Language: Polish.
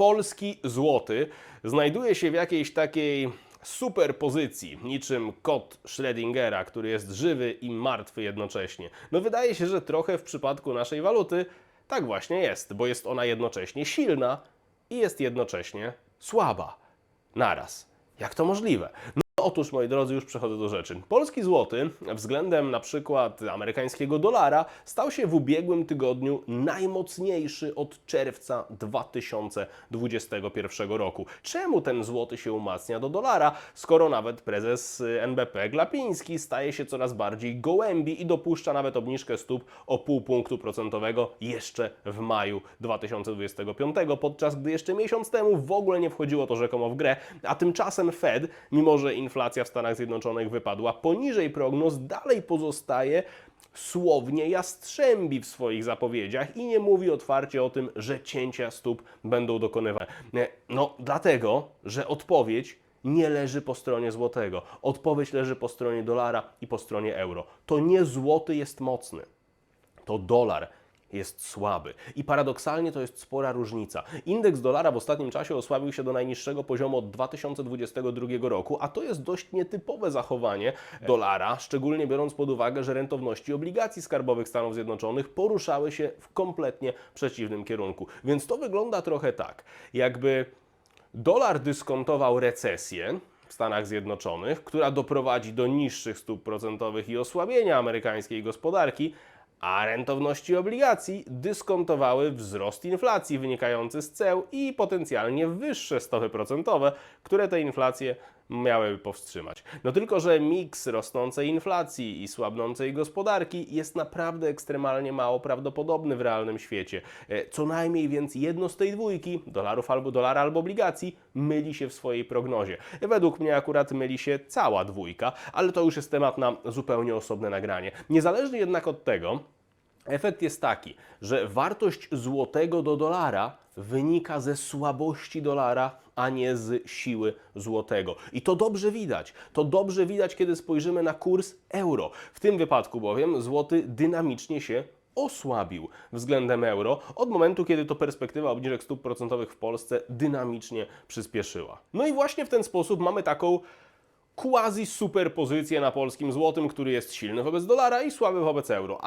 polski złoty znajduje się w jakiejś takiej superpozycji, niczym kot Schrödingera, który jest żywy i martwy jednocześnie. No wydaje się, że trochę w przypadku naszej waluty tak właśnie jest, bo jest ona jednocześnie silna i jest jednocześnie słaba. Naraz. Jak to możliwe? Otóż, moi drodzy, już przechodzę do rzeczy. Polski złoty względem na przykład amerykańskiego dolara stał się w ubiegłym tygodniu najmocniejszy od czerwca 2021 roku. Czemu ten złoty się umacnia do dolara, skoro nawet prezes NBP Glapiński staje się coraz bardziej gołębi i dopuszcza nawet obniżkę stóp o pół punktu procentowego jeszcze w maju 2025, podczas gdy jeszcze miesiąc temu w ogóle nie wchodziło to rzekomo w grę, a tymczasem Fed, mimo że inflacja w Stanach Zjednoczonych wypadła poniżej prognoz, dalej pozostaje słownie jastrzębi w swoich zapowiedziach i nie mówi otwarcie o tym, że cięcia stóp będą dokonywane. No, dlatego, że odpowiedź nie leży po stronie złotego. Odpowiedź leży po stronie dolara i po stronie euro. To nie złoty jest mocny to dolar jest słaby. I paradoksalnie to jest spora różnica. Indeks dolara w ostatnim czasie osłabił się do najniższego poziomu od 2022 roku, a to jest dość nietypowe zachowanie dolara, szczególnie biorąc pod uwagę, że rentowności obligacji skarbowych Stanów Zjednoczonych poruszały się w kompletnie przeciwnym kierunku. Więc to wygląda trochę tak, jakby dolar dyskontował recesję w Stanach Zjednoczonych, która doprowadzi do niższych stóp procentowych i osłabienia amerykańskiej gospodarki, a rentowności obligacji dyskontowały wzrost inflacji wynikający z ceł i potencjalnie wyższe stopy procentowe, które tę inflację miałyby powstrzymać. No tylko, że miks rosnącej inflacji i słabnącej gospodarki jest naprawdę ekstremalnie mało prawdopodobny w realnym świecie. E, Co najmniej więc jedno z tej dwójki, dolarów albo dolara albo obligacji, myli się w swojej prognozie. Według mnie akurat myli się cała dwójka, ale to już jest temat na zupełnie osobne nagranie. Niezależnie jednak od tego, Efekt jest taki, że wartość złotego do dolara wynika ze słabości dolara, a nie z siły złotego. I to dobrze widać. To dobrze widać, kiedy spojrzymy na kurs euro. W tym wypadku bowiem złoty dynamicznie się osłabił względem euro od momentu, kiedy to perspektywa obniżek stóp procentowych w Polsce dynamicznie przyspieszyła. No i właśnie w ten sposób mamy taką quasi superpozycję na polskim złotym, który jest silny wobec dolara i słaby wobec euro.